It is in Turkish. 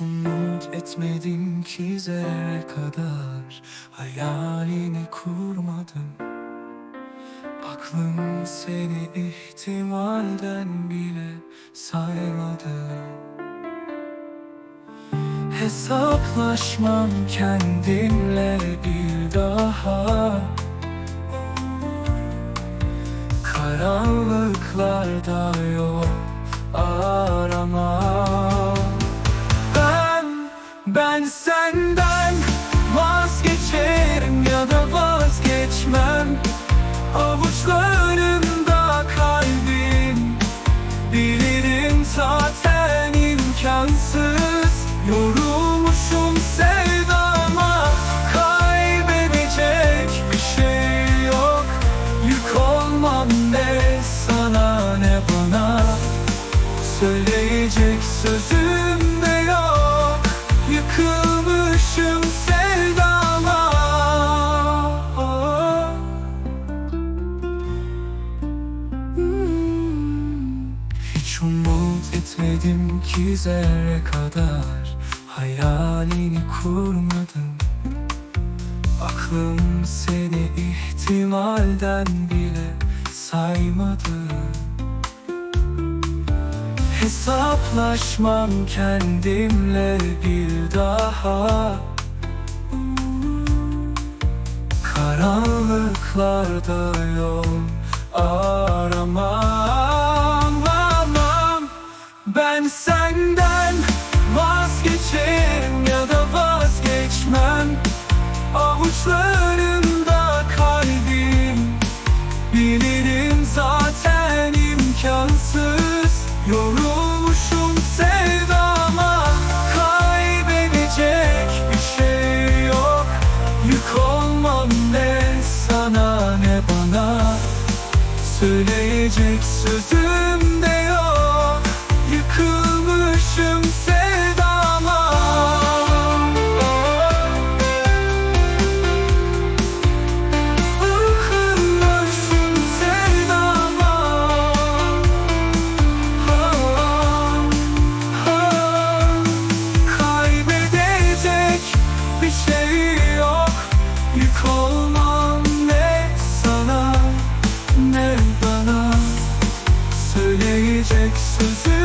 umut etmedim ki zerre kadar. Hayalini kurmadım. Aklım seni ihtimalden bile saymadı Hesaplaşmam kendimle bir daha. Karanlıklarda yol arama ben umut etmedim ki zerre kadar. Hayalini kurmadım. Aklım seni ihtimalden bile saymadı. Hesaplaşmam kendimle bir daha. Karanlıklarda yol aramam. Ben senden vazgeçerim ya da vazgeçmem. Avuçlarımda kalbim Bilirim zaten imkansız. Yorulmuşum sevdama Kaybedecek bir şey yok. Yük olmam ne sana ne bana. Söyleyecek sözüm Bitecek